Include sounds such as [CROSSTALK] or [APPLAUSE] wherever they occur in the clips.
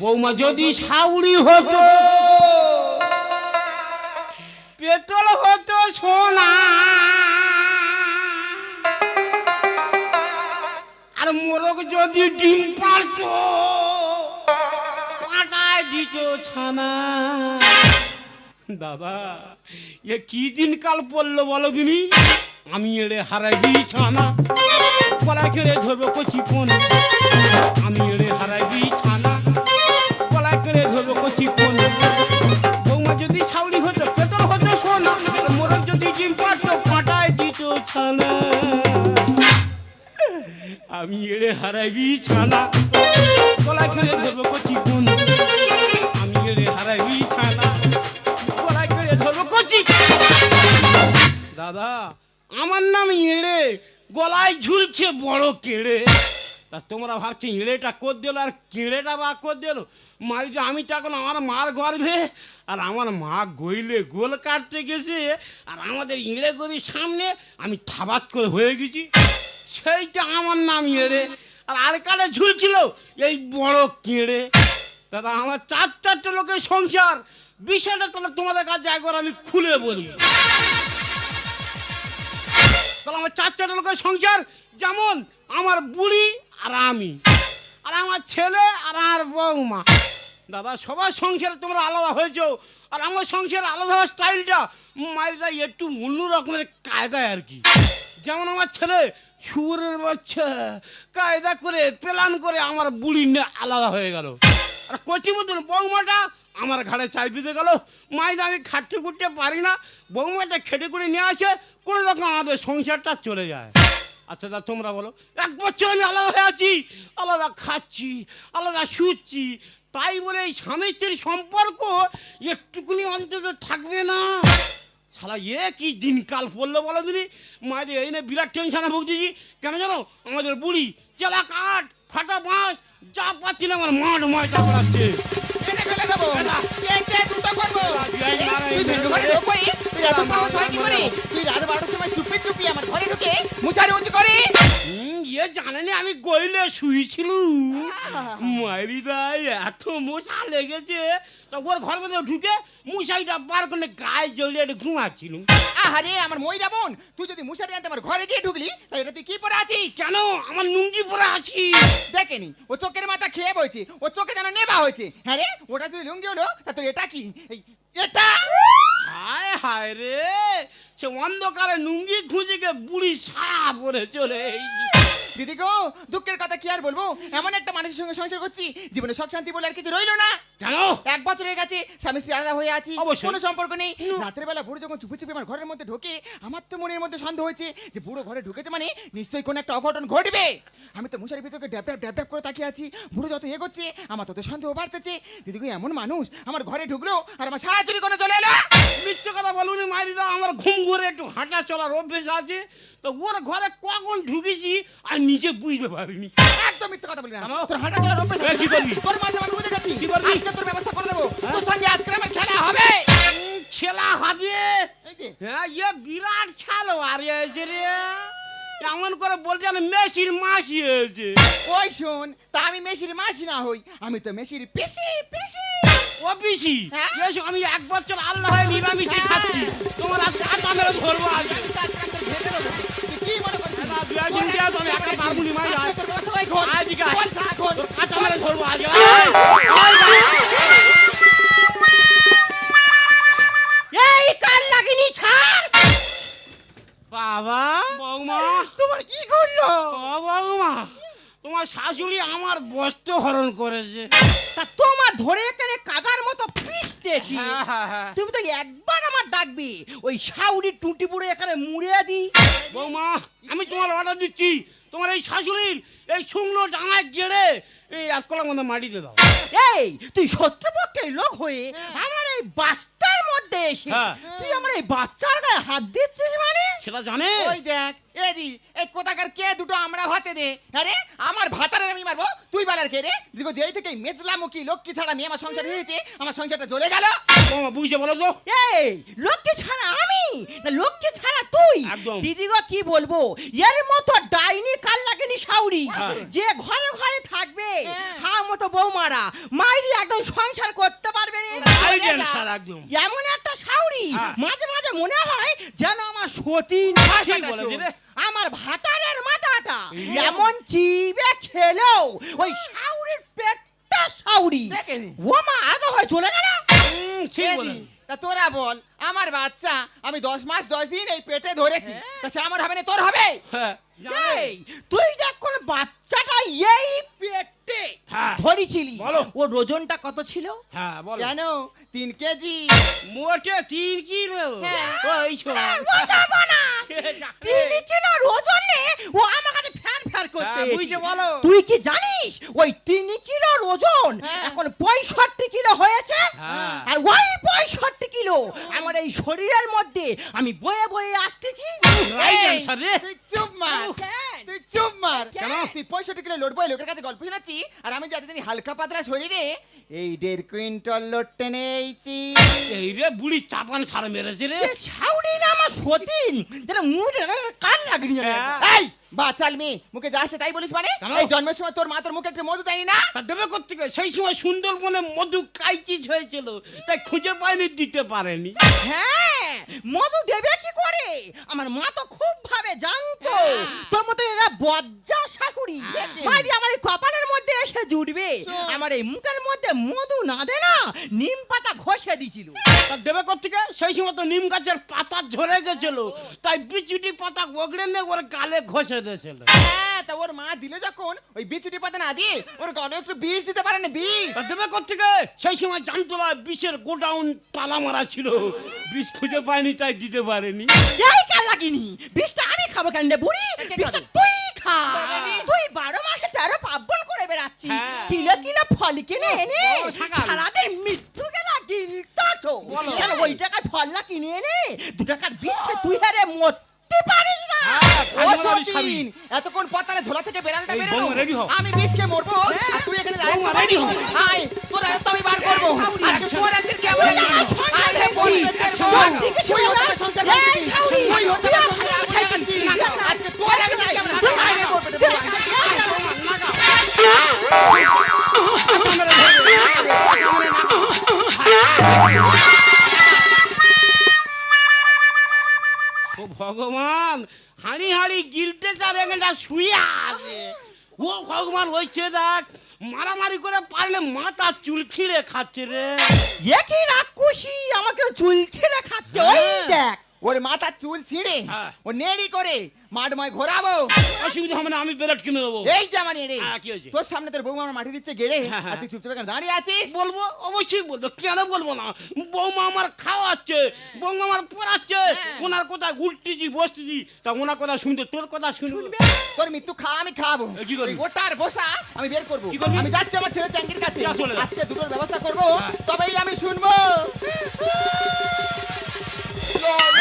বৌমা যদি সাউরি হতো, পেতল হতো সোনা। আর মোরগ যদি ডিম পারতো পাটায় দিত ছানা। দাদা এ কি দিন কাল পড়ল বলো দিনি আমি এড়ে হারাই দিই ছানা। গলা কেড়ে ধরবো কচি কোন আমি এড়ে হারাই দিই ছানা আমি এড়ে হারাইবি ছানা গলা কেড়ে ধরবো কচি কোন আমি এড়ে হারাইবি ছানা গলা কেড়ে ধরবো কচি। দাদা, আমার নাম এড়ে। গলায় ঝুলছে বড় কেড়ে। তা তোমরা ভাবছ এড়েটা কর দিল আর কেড়েটা বা কর দিল? মারি যে আমি তখন আমার মার গর্ভে, আর আমার মা গইলে গোল কাটতে গেছে, আর আমাদের ইঁড়ে গদির সামনে আমি থাবাত করে হয়ে গেছি। সেইটা আমার নাম এড়ে আর আর কারে ঝুলছিল এই বড় কেড়ে। দাদা, আমার চার চারটে লোকের সংসার। বিষয়টা তাহলে তোমাদের কাছে একবার আমি খুলে বলি। তাহলে আমার চার চারটে লোকের সংসার যেমন আমার বুড়ি আর আমি। আর আমার ছেলে আর আমার বৌমা দাদা, সবার সংসারে তোমরা আলাদা হয়েছো। আর আমার সংসারে আলাদা হওয়ার স্টাইলটা মারিদা একটু অন্য রকমের কায়দায় আর কি। যেমন আমার ছেলে সুরের বাচ্চা, কায়দা করে, প্ল্যান করে আমার বুড়ি নিয়ে আলাদা হয়ে গেল। আর কচি মতন বৌমাটা আমার ঘাড়ে চাই দিতে গেল। মাইদা আমি খাটতে খুঁটতে পারি না। বৌমাটা খেটে করে নিয়ে আসে, কোনো রকম আমাদের সংসারটা চলে যায়। আচ্ছা দা তোমরা বলো। এক বছর আমি আলাদা হয়ে আছি আলাদা খাচ্ছি আলাদা শুচ্ছি। তাই বলে এই স্বামী স্ত্রীর সম্পর্ক একটুকুনি অন্তত থাকবে না। শালা এ কি দিনকাল পড়ল বলো দিনি মায়েদের এই না বিরাট টেনশনে ভুগতেছি কেন জানো? আমাদের বুড়ি চেলা কাঠ ফাটা বাঁশ যা পাচ্ছি না আমার মাঠ ময়টা করাচ্ছে দুটো করব। তুই এত সাহস হয় কি করে? তুই রাত বারোটার সময় চুপি চুপি আমার ঘরে ঢুকে মুছারি উঁচু করিস। হুম, ইয়ে আমি গইলে শুয়েছিল মারি দাই এত মশা লেগেছে। তা ওর ঘর মধ্যে ঢুকে মশাইটা বার করে গায়ে জ্বলিয়ে একটু ঘুমাচ্ছিলাম। আহারে আমার ময়রা বোন তুই যদি মুছারি আনতে আমার ঘরে গিয়ে ঢুকলি তাই এটা তুই কি পরে আছিস? কেন? আমার লুঙ্গি পরে আছি। দেখেনি ও চোখের মাথা খেয়ে বইছে ও চোখে যেন নেবা হয়েছে। হ্যাঁ রে ওটা তুই লুঙ্গি হলো তা তোর এটা কি? এই, এটা হায় হায় রে সে অন্ধকারে নুঙ্গি খুঁজে বুড়ি সারা পরে চলে এসেছি। দিদি গো দুঃখের কথা কি আর বলব? এমন একটা মানুষের সঙ্গে সংসার করছি জীবনে সৎ শান্তি বলে আর কিছু রইল না। কেন? এক বছর হয়ে গেছে স্বামী স্ত্রী আলাদা হয়ে আছি কোনো সম্পর্ক নেই। রাতের বেলা বুড়ো যখন চুপি চুপি আমার ঘরের মধ্যে ঢোকে আমার তো মনের মধ্যে সন্দেহ হয়েছে যে বুড়ো ঘরে ঢুকেছে মানে নিশ্চয়ই কোনো একটা অঘটন ঘটবে। আমি তো মশারি ভিতরে ড্যাপ ড্যাপ ড্যাপ ড্যাপ করে তাকিয়ে আছি বুড়ো যত এগোচ্ছে আমার তত সন্দেহ বাড়তেছে। দিদিগো এমন মানুষ আমার ঘরে ঢুকলো আর আমার সারা চুরি কোনো চলে এলো। মিথ্যে কথা বলুন মারি দাও আমার ঘুম ঘুরে একটু হাঁটা চলার অভ্যেস আছে। তো ওর ঘরে কখন ঢুকেছি আর নিজে বুঝতে পারিনি। একদম মিথ্যে কথা বলি না। তোর হাঁটা কি করবি? তোর মাঝে আমি বুঝে গেছি। কি করবি? আজকে তোর ব্যবস্থা করে দেবো। তোর সঙ্গে আজকে আমার খেলা হবে। খেলা হবে? হ্যাঁ ইয়ে বিরাট খেলো। আর এসে রে। কেমন করে বলছে যেন মেসির মাসি হয়েছে। ওই শোন তা আমি মেশির মাসি না হই আমি তো মেশির পিসি পিসি। ও পিসি? হ্যাঁ? আমি এক বছর আল্লাহ হয়ে নিরামিষি খাচ্ছি। তোমার আজকে আজ আমরা ধরবো আজকে এই কাল লাগিনি ছাড়? বাবা। বৌমা। তোমার কি করল? ও বৌমা তোমার শাশুড়ি আমার বস্ত্র হরণ করেছে। তা তোমার ধরে এখানে কাদার মতো পিসতেছি হ্যাঁ, হ্যাঁ, হ্যাঁ। তুমি তো একবার আমার ডাকবি। ওই শাউরি টুটি পুরো এখানে মুড়ে দি। বৌমা আমি তোমার অর্ডার দিচ্ছি। তোমার এই শাশুড়ির এই শুকনো ডাঙায় গেড়ে এই আজকাল মধ্যে মাটিতে দাও। এই তুই শত্রুপক্ষের লোক হয়ে আমার এই বাস্তার মধ্যে এসে। হ্যাঁ। তুই আমার এই বাচ্চার গায়ে হাত দিচ্ছিস মানে? সেটা জানে। ওই দেখ এদি এই কোথাকার কে দুটো আমরা ভাতে দে? আরে আমার ভাতারের আমি মারবো তুই বালার কে রে? দেখো যেই থেকে মেজলামুখী লক্ষ্মী ছাড়া মেয়ে আমার সংসার হয়েছে আমার সংসারটা জ্বলে গেল। বুঝে বলো তো। এই লক্ষ্মী ছাড়া আমি? না লক্ষ্মী ছাড়া তুই? একদম। দিদি গো কি বলব? এর মতো ডাইনি কাল লাগেনি সাউরি। হ্যাঁ। যে ঘরে ঘরে থাকবে হ্যাঁ। মতো বৌমারা মাইরি একদম সংসার করতে পারবে না আইডিয়াল স্যার একদম। এমন একটা সাউরি হ্যাঁ। মাঝে মাঝে মনে হয় যেন আমার। রে। আমার ভাতারের মাথাটা এমন চিবে খেলেও ওই সাউরির পেটটা সাউরি ও মা আগে হয়ে চলে গেল। তা তোরা বল আমার বাচ্চা আমি দশ মাস দশ দিন এই পেটে ধরেছি তা সে আমার হবে না তোর হবে? হ্যাঁ তুই দেখ কোন বাচ্চাটা এই পেটে হ্যাঁ। ধরেছিলি। ওজনটা কত ছিল? হ্যাঁ বলো। কেন? তিন কেজি। মোটে তিন কিলো। হ্যাঁ। ওই না। [LAUGHS] তিন কিলোর ওজনে ও আমার কাছে ফ্যান ফ্যান করতে হ্যাঁ, বুঝে বলো। তুই কি জানিস? ওই তিন কিলোর ওজন হ্যাঁ। এখন পঁয়ষট্টি কিলো হয়েছে? হ্যাঁ। আর ওই পঁয়ষট্টি কিলো আমার এই শরীরের মধ্যে আমি বয়ে বয়ে আসতেছি। চুপ? তুই চুপ মার। কেন? তুই পঁয়ষট্টি কিলো লোট বই লোকের কাছে গল্প শোনাচ্ছি আর আমি যাতে তিনি হালকা পাতলা শরীরে এই দেড় কুইন্টাল লোট টেনে এইছি এই রে বুড়ি চাপান সার মেরেছে রে। এ না আমার সতীন। যেটা মুখ কান লাগনি। এই বাচাল মেয়ে মুখে যা আসে তাই বলিস মানে? এই জন্মের সময় তোর মা তোর মুখে একটু মধু দেয়নি না? তা দেবে কোথেকে সেই সময় সুন্দরবনে মধু কাইচিজ হয়েছিল তাই খুঁজে পায়নি দিতে পারেনি। হ্যাঁ মধু দেবে কি করে? আমার মা তো খুব ভাবে জানতো। হ্যাঁ। বজ্জা শাশুড়ি। মারি আমার এই কপালের মধ্যে এসে জুটবে। আমার এই মুখের মধ্যে মধু না দে না নিম পাতা ঘষে দিছিল। দেবে কোথেকে সেই সময় তো নিম গাছের পাতা ঝরে গেছিল। তাই বিচুটি পাতা ওগড়ে নিয়ে ওর গালে ঘষে দিয়েছিল। হ্যাঁ তা ওর মা দিলে যখন ওই বিচুটি পাতা না দিয়ে ওর গলে একটু বিষ দিতে পারে না বিষ দেবে কোথেকে সেই সময় জানতো বিষের গোডাউন তালা মারা ছিল। বিষ খুঁজে পায়নি তাই দিতে পারেনি। এই কাল লাগিনি? বিষটা আমি খাব কেন রে বুড়ি? বিষটা তুই বাবারে। তুই বারো মাসে তেরো পার্বণ করে বেড়াচ্ছি হ্যাঁ। কিলো কিলো ফল কিনে এনে। সারাদিন মৃত্যু গেলা গিলতা তো ওই টাকায় ফল না কিনে এনে দু টাকার বিষ তুই হারে মরতে পারিস এতক্ষণ পতালে ঝোলা থেকে বেড়ালটা বেরোলো। আমি বিষ মরবো আর তুই এখানে ready হও। আয় তোর আয়ত্ত আমি বার করব। আজকে তোর একদিন কেমন এই, আমি সংসার আয় রে দেখছি। বোন, একশো বোন, বার থেকে তুই হতে হবে সংসার এই, তুই হতে হবে সংসার না, আজকে তোর একদিন কেমন আয় রে বোন, বোন, বোন। ও ভগবান! হাঁড়ি হাড়ি গিলতে চার এটা শুয়ে আছে। ও ভগবান হয়েছে দেখ মারামারি করে পারলে মাথা চুল ছিঁড়ে খাচ্ছে রে। এ কি রাক্ষসী আমাকে চুল ছেড়ে খাচ্ছে? ওই হ্যাঁ। দেখ ওর মাথা চুল ছিঁড়ে হ্যাঁ। ও নেড়ি করে মাঠময় ঘোরাবো অসুবিধা হবে না আমি বেলেট কিনে দেবো এই যে আমার নেড়ে হ্যাঁ, কি হয়েছে? তোর সামনে তোর বৌমা আমার মাটি দিচ্ছে গেড়ে হ্যাঁ, হ্যাঁ। আর তুই চুপচাপ এখানে দাঁড়িয়ে আছিস বলব অবশ্যই বলব কেন বলব না বৌমা আমার খাওয়াচ্ছে বৌমা আমার পড়াচ্ছে হ্যাঁ। ওনার কথা উল্টিছি বসতেছি তা ওনার কথা শুনতে তোর কথা শুনবে তোর মৃত্যু খা আমি খাব এ, কি করবি? ওই ওটার বসা আমি বের করব কি করবি? আমি যাচ্ছি আমার ছেলে চ্যাঙ্গির কাছে যা, চলে যা। আজকে দুটোর ব্যবস্থা করব। তবেই আমি শুনব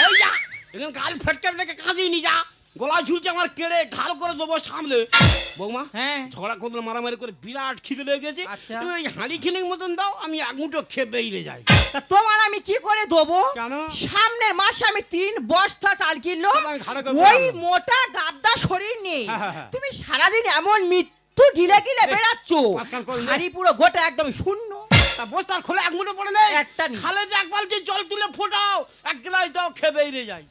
এই যা এখানে গাল ফেটকে ফেটকে কাঁদিয়ে নি যা। গলা ঝুলছে আমার কেড়ে ঢাল করে দেবো সামলে বৌমা হ্যাঁ। ঝগড়া করলে মারামারি করে বিরাট খিদে লেগে গেছে। আচ্ছা। তুমি ওই হাঁড়ি খিনির মতন দাও আমি এক মুঠো খেয়ে বেরিয়ে যাই। তা তোমার আমি কি করে দেবো? কেন? সামনের মাসে আমি তিন বস্তা চাল কিনলো। ওই মোটা গাবদা শরীর নেই হ্যাঁ, হ্যাঁ। তুমি সারাদিন এমন মৃত্যু গিলে গিলে বেড়াচ্ছ। হাড়ি পুরো গোটা একদম শূন্য তা বস্তার খোলে এক মুঠো পড়ে নেই। একটা নেই। খালে যে এক বালতি জল তুলে ফোটাও এক গ্লাস দাও খেয়ে বেরিয়ে যাই।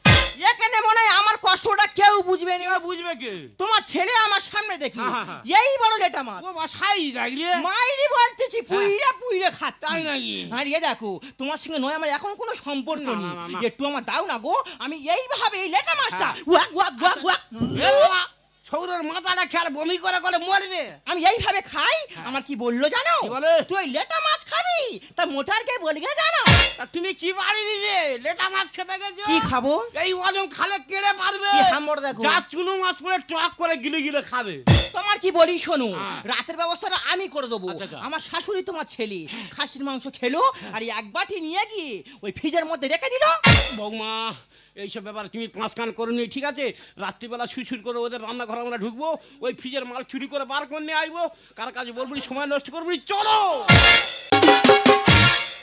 এখানে মনে হয় আমার কষ্টটা কেউ বুঝবে না। এবার বুঝবে কে? তোমার ছেলে আমার সামনে দেখি। হ্যাঁ, হ্যাঁ, হ্যাঁ। এই বড় লেটা মাছ। ও বাসাই যাই রে। মাইরি বলতেছি পুইরে পুইরে খাচ্ছি। তাই নাকি? আর এ দেখো তোমার সঙ্গে নয় আমার এখন কোনো সম্পর্ক না, নেই। না, না, না। একটু আমার দাও না গো। আমি এইভাবে এই লেটা মাছটা ওয়াক ওয়াক ওয়াক ওয়াক। এ বাবা, সৌরের মাথাটা খেয়াল বমি করে করে মরবে। আমি এইভাবে খাই। আমার কি বলল জানো। কি বলে? তুই লেটা মাছ খাবি? তা মোটার কে বলি জানো? তা তুমি কি বাড়ি দিবে লেটা মাছ খেতে গেছো? কি খাব? এই ওজন খালে কেড়ে পারবে? কি হামড় দেখো। যা চুনো মাছ করে টক করে গিলে গিলে খাবে। তোমার কি বলি শোনো? হ্যাঁ। রাতের ব্যবস্থাটা আমি করে দেবো। আচ্ছা, আচ্ছা। আমার শাশুড়ি তোমার ছেলে। খাসির মাংস খেলো আর এক বাটি নিয়ে গিয়ে ওই ফ্রিজের মধ্যে রেখে দিল। বৌমা এইসব ব্যাপার তুমি পাঁচ কান করে নিয়ে ঠিক আছে? রাত্রিবেলা শুই শুই করে ওদের রান্নাঘরে আমরা ঢুকবো ওই ফ্রিজের মাল চুরি করে বার করে নিয়ে আসব। কার কাছে বলবি সময় নষ্ট করবি চলো!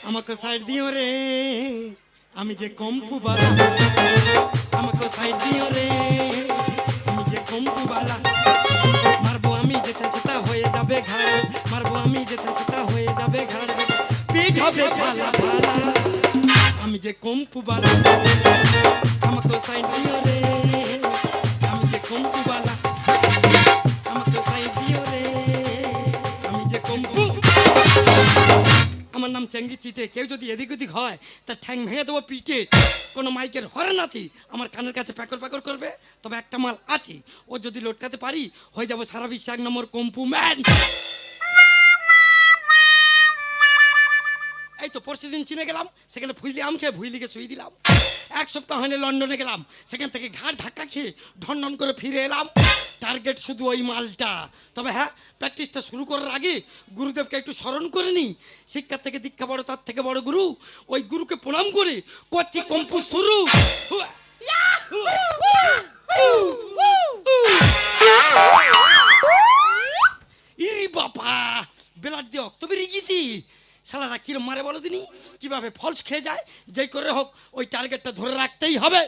আমাকে সাইড দিও রে আমি যে কম্পু বালা। আমাকে সাইড দিও রে আমি যে কম্পু যাবে ঘাড়, মারবো আমি যেতে সেটা হয়ে যাবে ঘাড়। পিঠ হবে ভালা ভালা। আমি যে কম্পু বালা আমাকে সাইন দিও চেঙ্গি চিটে, কেউ যদি এদিক ওদিক হয়, তার ঠ্যাং ভেঙে দেবো পিঠে। কোনো মাইকের হরেন আছি, আমার কানের কাছে প্যাকর প্যাকর করবে, তবে একটা মাল আছে। ও যদি লটকাতে পারি, হয়ে যাব সারা বিশ্বে এক নম্বর কম্পু ম্যান। এই তো পরশু দিন চিনে গেলাম, সেখানে ফুইলি আম খেয়ে ভুইলিকে শুয়ে দিলাম। এক সপ্তাহ হয়নি লন্ডনে গেলাম, সেখান থেকে ঘাড় ধাক্কা খেয়ে ঢন করে ফিরে এলাম। টার্গেট শুধু ওই মালটা। তবে হ্যাঁ প্র্যাকটিসটা শুরু করার আগে গুরুদেবকে একটু স্মরণ করে নি শিক্ষার থেকে দীক্ষা বড়, তার থেকে বড় গুরু। ওই গুরুকে প্রণাম করে করছি কম্পু শুরু। ইরি বাবা বেলার দিয়ে অক্ত বেরিয়ে শালারা কিরম মারে বলো দিনি? কীভাবে ফলস খেয়ে যায়? যেই করে হোক, ওই টার্গেটটা ধরে রাখতেই হবে।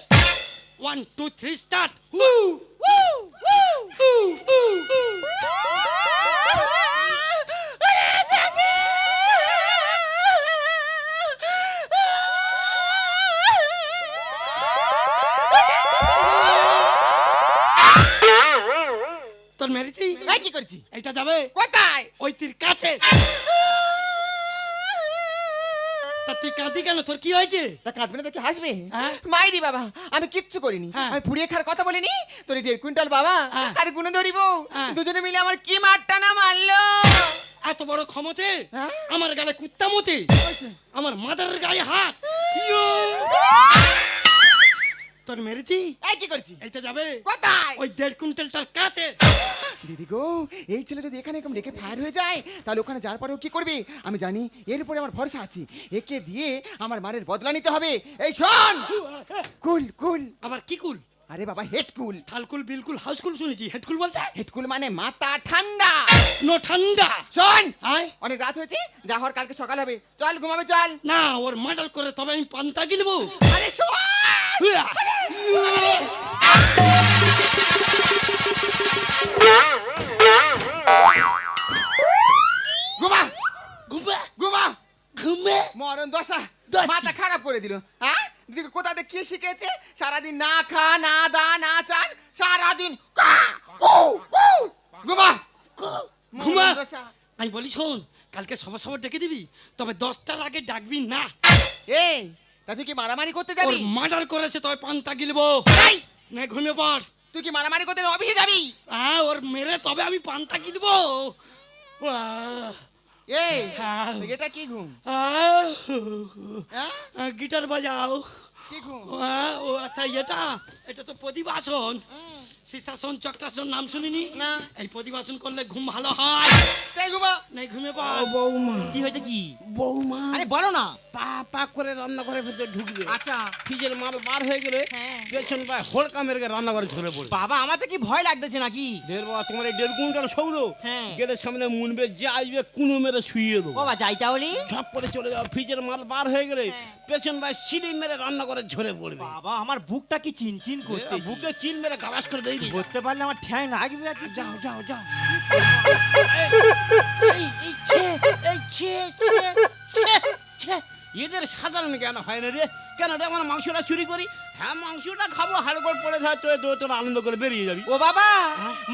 ওয়ান টু থ্রি স্টার্ট তোর মেরেছি কি করছি এটা যাবে? কোথায়? ওই তীর কাছে। তা তুই কাঁদি কেন? তোর কি হয়েছে? তা কাঁদবে না দেখে হাসবে? হ্যাঁ? মাইরি বাবা আমি কিচ্ছু করিনি। হ্যাঁ। আমি পুড়িয়ে খাওয়ার কথা বলিনি? তোর দেড় কুইন্টাল বাবা হ্যাঁ। আর গুনে ধরিব। দুজনে মিলে আমার কি মারটা না মারলো? এত বড় ক্ষমতে? আমার গালে কুত্তা মতে? আমার মাদারের গায়ে হাত? তোর মেরেছি? কি করছি? এটা যাবে? কোথায়? ওই দেড় কুইন্টালটার কাছে। দিদি গো এই ছেলে যদি এখানে এরকম রেখে ফায়ার হয়ে যায় তাহলে ওখানে যার পরেও কি করবে? আমি জানি এর উপরে আমার ভরসা আছে। একে দিয়ে আমার মারের বদলা নিতে হবে। এই শোন! কুল কুল। আবার কি কুল? আরে বাবা হেডকুল থালকুল বিলকুল হাউসকুল শুনেছি। হেডকুল বলতে? হেডকুল মানে মাথা ঠান্ডা। নো ঠান্ডা। শোন! আয়। অনেক রাত হয়েছে যা হওয়ার কালকে সকাল হবে। চল ঘুমাবে চল। না ওর মার্ডার করে তবে আমি পান্তা গিলবো। আরে শোন! মরণ দশা। মাথা খারাপ করে দিল হ্যাঁ কোথা থেকে কি শিখেছে? সারাদিন না খা না দা না চান সারাদিন। ঘুমা। ঘুমা। আমি বলি শোন কালকে সবার সবার ডেকে দিবি তবে দশটার আগে ডাকবি না। এই তা তুই কি মারামারি করতে যাবি? মার্ডার করেছে তবে পান্তা গিলবো। না ঘুমিয়ে পড়। তুই কি মারামারি করতে অফিসে যাবি? হ্যাঁ ওর মেরে তবে আমি পান্তা গিলবো। এই হ্যাঁ। এটা কি ঘুম? হ্যাঁ? গিটার বাজাও। কি ও আচ্ছা এটা এটা তো প্রতিবাসন শীর্ষাসন চক্রাসন নাম শুনিনি? না। এই প্রতিবাসন করলে ঘুম ভালো হয়। সেই ঘুমা নাই ঘুমে পাও বৌমা। কি হয়েছে কি? বৌমা। আরে বলো না। পা পা করে রান্নাঘরের ভেতরে ঢুকবে। আচ্ছা। ফ্রিজের মাল বার হয়ে গেলে হ্যাঁ। পেছন পায়ে হোড়কা মেরে রান্নাঘরে ঝরে বাবা আমার তো কি ভয় লাগতেছে নাকি? দেড় বাবা তোমার এই দেড় কুইন্টাল সৌর। হ্যাঁ। গেটের সামনে মুনবে যে আসবে কুনো মেরে শুয়ে দেবো। বাবা যাই তাহলে। ঝপ করে চলে যাও ফ্রিজের মাল বার হয়ে গেলে হ্যাঁ। পেছন পায়ে সিঁড়ি মেরে রান্নাঘরে ঝরে পড়বে। বাবা আমার বুকটা কি চিনচিন করতে এ, বুকে চিন মেরে গালাস করে দিই। করতে পারলে আমার ঠ্যাং লাগবে আর কি। যাও যাও যাও। এই এই ছে এই ছে ছে ছে ছে। এদের সাধারণ জ্ঞান হয় না রে? কেন রে? আমার মাংসটা চুরি করি? হ্যাঁ মাংসটা খাব হাড় করে পড়ে থাকে তো তো তোর আনন্দ করে বেরিয়ে যাবি। ও বাবা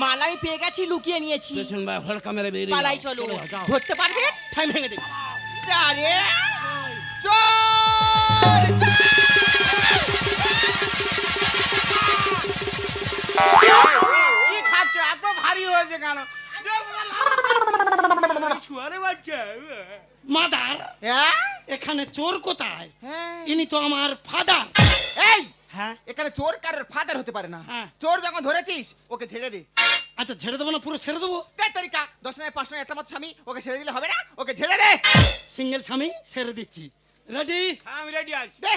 মাল আমি পেয়ে গেছি লুকিয়ে নিয়েছি। পেছন ভাই হলকা মেরে বেরিয়ে পালাই চলো। ধরতে পারবে? ঠ্যাং ভেঙে দেবে। আরে চোর কি খাচ্ছ? এত ভারী হয়েছে কেন? শুয়ারে বাচ্চা মাদার হ্যাঁ? এখানে চোর কোথায়? হ্যাঁ। ইনি তো আমার ফাদার। এই! হ্যাঁ? এখানে চোর কারোর ফাদার হতে পারে না। হ্যাঁ। চোর যখন ধরেছিস ওকে ছেড়ে দে। আচ্ছা ছেড়ে দেবো না পুরো ছেড়ে দেবো? দেড় তারিখা দশ নয় পাঁচ নয় একটা মত স্বামী ওকে ছেড়ে দিলে হবে না ওকে ছেড়ে দে। সিঙ্গেল স্বামী ছেড়ে দিচ্ছি। রেডি হ্যাঁ আমি রেডি আছি। দে।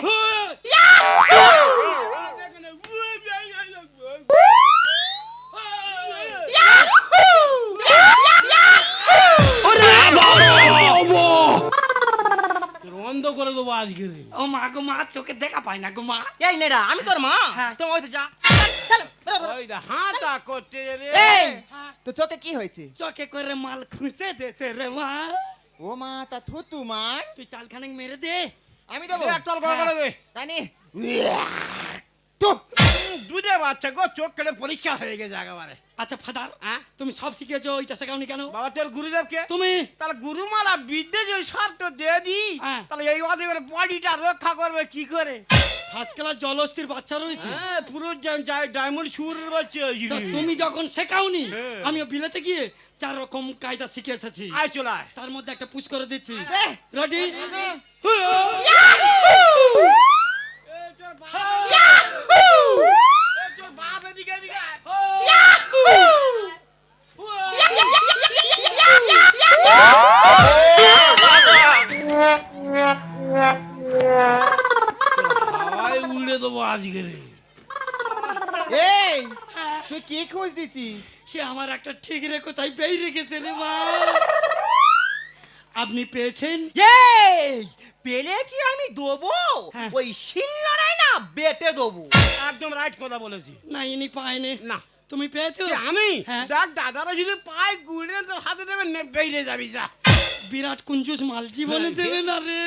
তোর অন্ধ করে দেবো আজকে রে। ও মা গো মা চোখে দেখা পায় না গো মা। এই নেড়া আমি তোর মা? হ্যাঁ। তুমি ওই তো যা। রে। হ্যাঁ, তো চোখে কি হয়েছে? চোখে করে মাল খুঁজে রে মা। ও মা তা থুতু তুই তালখানে মেরে দে। আমি দেবো। চল করে দে। জানি তো দুধে বাচ্চা গো চোখ কেটে পরিষ্কার হয়ে গেছে একেবারে। আচ্ছা ফাদার হ্যাঁ? তুমি সব শিখেছো ওইটা শেখাওনি কেন? বাবা তোর গুরুদেবকে? তুমি? তাহলে গুরুমালা বিদ্যে যে সব তো দিয়ে দি হ্যাঁ। তাহলে এই বডিটা রক্ষা করবে কি করে? ফার্স্ট ক্লাস জলস্থির বাচ্চা রয়েছে। হ্যাঁ পুরো ডায়মন্ড সুর রয়েছে। তুমি যখন শেখাওনি হ্যাঁ। আমিও বিলেতে গিয়ে চার রকম কায়দা শিখে এসেছি। আয় চলায় তার মধ্যে একটা পুশ করে দিচ্ছি। রেডি সে আমার একটা ঠিক রে কোথায় পেয়ে রেখেছে রে মা। আপনি পেয়েছেন? এই পেলে কি আমি দেবো? হ্যাঁ। ওই শিলনায় না বেটে দেবো। একদম রাইট কথা বলেছি। না ইনি পায়নি। না। তুমি পেয়েছ? আমি? হ্যাঁ। দেখ দাদারা যদি পায় গুড়ে তোর হাতে দেবে নে বেরিয়ে যাবি যা। বিরাট কুঞ্জুস মাল জীবনে হ্যাঁ, দেবে না রে।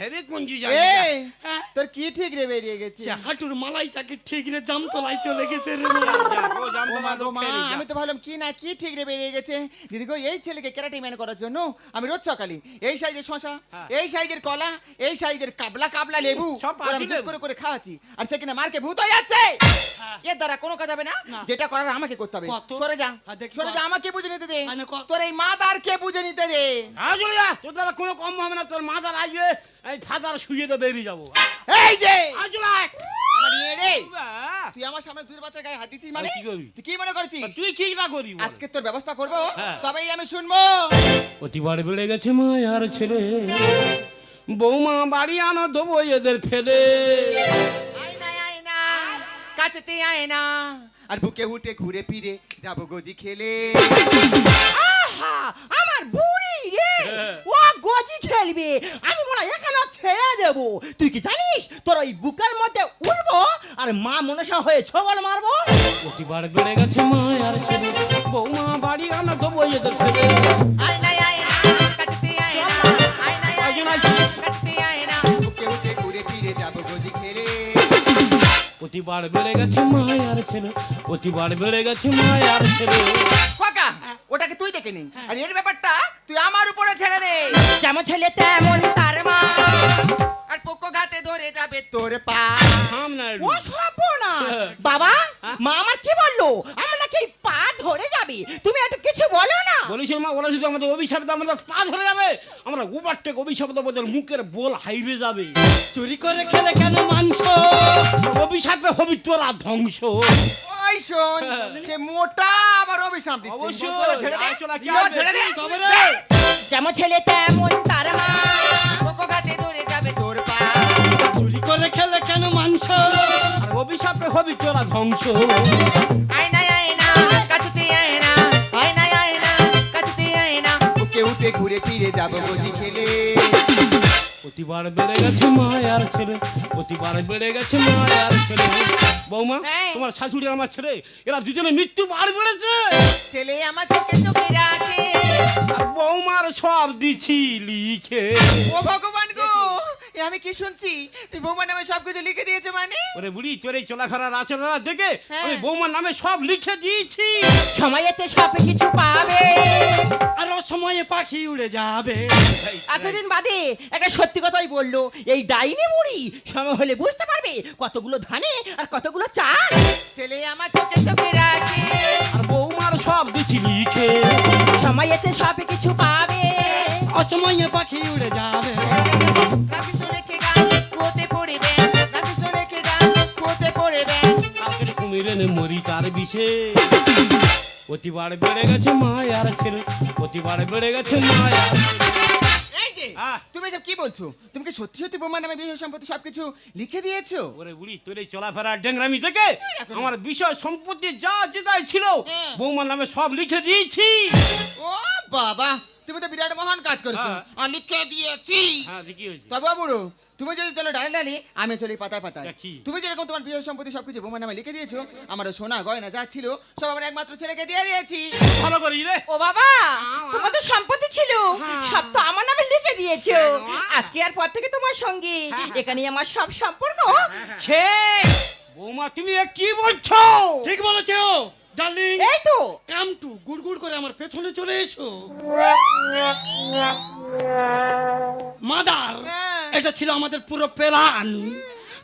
হেরে কুঞ্জি যাবি এই হ্যাঁ। তোর কি ঠিক রে বেরিয়ে গেছে? সে হাঁটুর মালাই চাকে ঠিক রে জাম জামতলায় চলে গেছে রে মা। মা আমি তো ভাবলাম কি না কি ঠিক রে বেরিয়ে গেছে? দিদি গো এই ছেলেকে ক্যারাটে ম্যান করার জন্য আমি রোজ সকালে এই সাইজের শশা হ্যাঁ। এই সাইজের কলা এই সাইজের কাবলা কাবলা লেবু আমি জুস করে করে খাওয়াচ্ছি। আর সেখানে মার্কে ভূত হয়ে যাচ্ছে! এর দ্বারা কোনো কাজ হবে না। যেটা করার আমাকে করতে হবে। সরে যা। হ্যাঁ, সরে যা আমাকে বুঝে নিতে দে। তোর এই মাদার কে বুঝে নিতে দে। হ্যাঁ চলে যা। তোর দ্বারা কোনো কম হবে না। তোর মাথার আসবে এই ফাদার শুয়ে তো বেরিয়ে যাব। এই যে! আয়। ইয়ে রে। তুই আমার সামনে দুই বাচ্চার গায়ে হাত মানে? কি করবি? তুই কি মনে করছিস? তুই কি না আজকে তোর ব্যবস্থা করব হ্যাঁ। তবেই আমি শুনব। বেড়ে গেছে মায়ার ছেলে। বৌমা বাড়ি আনো দেবো এদের ফেলে। কাছেতে আয়না। আর বুকে উঠে ঘুরে ফিরে যাব গজি খেলে। আহা আমার বুড়ি রে হ্যাঁ। ও গজি খেলবে। আমি মনে এখানে ছেড়ে দেবো। তুই কি জানিস? তোর ওই বুকের মধ্যে উঠবো আর মা মনসা হয়ে ছবল মারবো? প্রতিবার বেড়ে গেছে মায়ার ছেলে বৌমা বাড়ি আনো দেবো এদের ফেলে ঘুরে ফিরে যাব গজি খেলে। প্রতিবার বেড়ে গেছে মায়ার ছেলে প্রতিবার বেড়ে গেছে মায়ার ছেলে ওটাকে তুই দেখে নি। আর এর ব্যাপারটা তুই আমার উপরে ছেড়ে দে। যেমন ছেলে তেমন তার মা। আর পোকো ঘাতে ধরে যাবে তোর পা। ও সর্বনা না বাবা? মা আমার কি বলল? পা ধরে যাবি? তুমি একটু কিছু বলো না। বলেছিল মা ওরা শুধু আমাদের অভিশাপ দেয়, আমাদের পা ধরে যাবে। আমরা ওভারটেক অভিশাপ দেবো ওদের মুখের বোল হাইরে যাবে। চুরি করে খেলে কেন মাংস? অভিশাপে হবি তোরা ধ্বংস। ওই শোন সে মোটা আবার অভিশাপ দিচ্ছে। অবশ্যই। তোরা ছেড়ে দে। আসলে কি তোরা হবে? ছেড়ে দে। তবে রে। যেমন ছেলে তেমন তার মা। পোকো ঘাতে ধরে যাবে তোর পা। চুরি করে খেলে কেন মাংস? আর অভিশাপে হবি তোরা ধ্বংস। আয়না উঠে ঘুরে ফিরে যাব গজি খেলে। প্রতিবার বেড়ে গেছে মায়ার ছেলে প্রতিবার বেড়ে গেছে মায়ার ছেলে। বৌমা হ্যাঁ। তোমার শাশুড়ি আমার ছেলে এরা দুজনে মৃত্যু বার বেড়েছে ছেলে আমার চোখে চোখে রাখে। বৌমার সব দিছি লিখে। ও ভগবান! আমি কি শুনছি? তুই বৌমা নামে সবকিছু লিখে দিয়েছে মানে? ওরে বুড়ি তোর এই চলাফেরার আচরণ দেখে হ্যাঁ। আমি বৌমার নামে সব লিখে দিয়েছি। সময়েতে সব কিছু পাবে। আর অসময়ে পাখি উড়ে যাবে। এতদিন বাদে একটা সত্যি কথাই বলল। এই ডাইনি বুড়ি সময় হলে বুঝতে পারবে কতগুলো ধানে আর কতগুলো চাল। ছেলে আমার চোখে চোখে রাখে। আর বৌমার সব দিছি লিখে। সময়েতে সব কিছু পাবে। অসময়ে পাখি উড়ে যাবে। এনে মরি তার বিষে প্রতিবার বেড়ে গেছে মায়ার ছেলে প্রতিবার বেড়ে গেছে মায়ার ছেলে। তুমি এসব কি বলছো? তুমি কি সত্যি সত্যি বোমার নামে বিষয় সম্পত্তি সবকিছু লিখে দিয়েছ? ওরে বুড়ি তোর এই চলাফেরা ডেংরামি থেকে আমার বিষয় সম্পত্তি যা যেটাই ছিল হ্যাঁ। বৌমার নামে সব লিখে দিয়েছি। ও বাবা তুমি তো বিরাট মহান কাজ করছ। হ্যাঁ। আর লিখে দিয়েছি। হ্যাঁ তবে বুড়ো তুমি যদি চলো ডালে ডালে আমি চলি পাতায় পাতায়। তুমি যেরকম তোমার বিষয় সম্পত্তি সবকিছু বোমার নামে লিখে দিয়েছ আমার সোনা গয়না যা ছিল সব আমার একমাত্র ছেলেকে দিয়ে দিয়েছি। ভালো করি রে। ও বাবা তোমাদের সম্পত্তি ছিল। সব তো দিয়েছ। আজকে আর পর থেকে তোমার সঙ্গে। এখানে আমার সব সম্পর্ক। শেষ। বৌমা তুমি এ কি বলছো? ঠিক বলেছে। ও ডার্লিং এই তো। কাম টু গুড়গুড় করে আমার পেছনে চলে এসো। মাদার হ্যাঁ। এটা ছিল আমাদের পুরো প্ল্যান।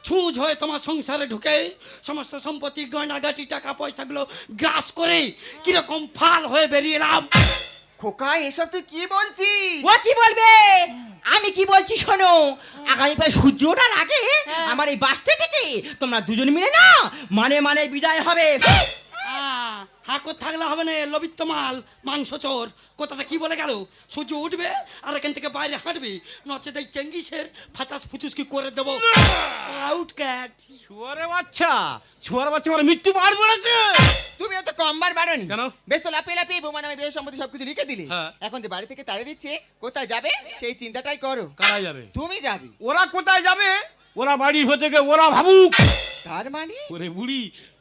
ছুঁচ হয়ে তোমার সংসারে ঢুকে সমস্ত সম্পত্তি গয়নাগাটি টাকা পয়সাগুলো গ্রাস করে কীরকম ফাল হয়ে বেরিয়ে এলাম। খোকা এসব তুই কি বলছিস? ও কি বলবে? আমি কি বলছি শোনো আগামীকাল সূর্য ওঠার আগে আমার এই বাস থেকে তোমরা দুজন মিলে না মানে মানে বিদায় হবে। হাকর থাকলে হবে না লবিত্ত মাল মাংস চোর? কথাটা কি বলে গেল? সূর্য উঠবে আর এখান থেকে বাইরে হাঁটবে। নচেত এই চেঙ্গিসের ফাচাস ফুচুস কি করে দেবো? আউট ক্যাট শুয়ারে বাচ্চা শুয়ার বাচ্চা আমার মৃত্যু বার পড়েছে। তুমি এত কমবার বাড়নি। কেন? বেশ তো লাপিয়ে লাপিয়ে বোমা নামে বিষয় সম্পত্তি সবকিছু লিখে দিলে। হ্যাঁ। এখন যে বাড়ি থেকে তাড়ে দিচ্ছে কোথায় যাবে সেই চিন্তাটাই করো। কারা যাবে? তুমি যাবে। ওরা কোথায় যাবে? ওরা বাড়ি হতে গিয়ে ওরা ভাবুক। তার মানে? ওরে বুড়ি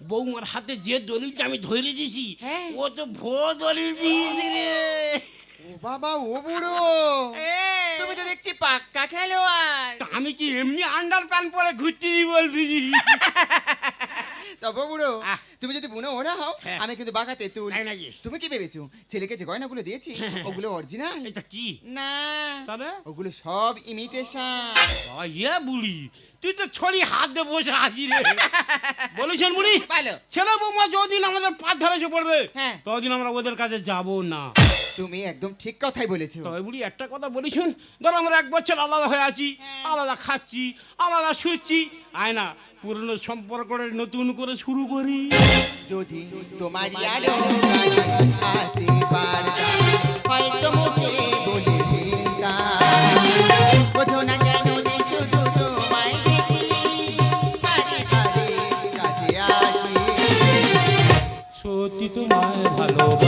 বৌমার হাতে যে দলিলটা আমি ধরে দিয়েছি হ্যাঁ। ও তো ভুয়ো দলিল দিয়েছি রে। ও বাবা ও বুড়ো। তুমি তো দেখছি পাক্কা খেলোয়াড়। তা আমি কি এমনি আন্ডার প্যান্ট পরে ঘুরতে বলতেছি তবে বুড়ো আহ। তুমি যদি বুনো ওরা হও হ্যাঁ। আমি কিন্তু বাঁকাতে তুল তাই নাকি? তুমি কি ভেবেছো? ছেলেকে যে গয়নাগুলো দিয়েছি ওগুলো অরিজিনাল এটা কি? না। তবে ওগুলো সব ইমিটেশন ইয়ে বুড়ি তুই তো ছড়ি হাত দিয়ে বসে আছি রে। বলেছেন বুড়ি ভালো ছেলে বৌমা যদিন আমাদের পাত ধরে এসে পড়বে হ্যাঁ। ততদিন আমরা ওদের কাছে যাব না। তুমি একদম ঠিক কথাই বলেছ। তবে বুড়ি একটা কথা বলিসুন ধর আমরা এক বছর আলাদা হয়ে আছি হ্যাঁ। আলাদা খাচ্ছি আলাদা শুচ্ছি আয় না পুরনো সম্পর্কটা নতুন করে শুরু করি। যদি তোমার আসতে পারতাম হয়তো মুখে তোমায় ভালোবাসি।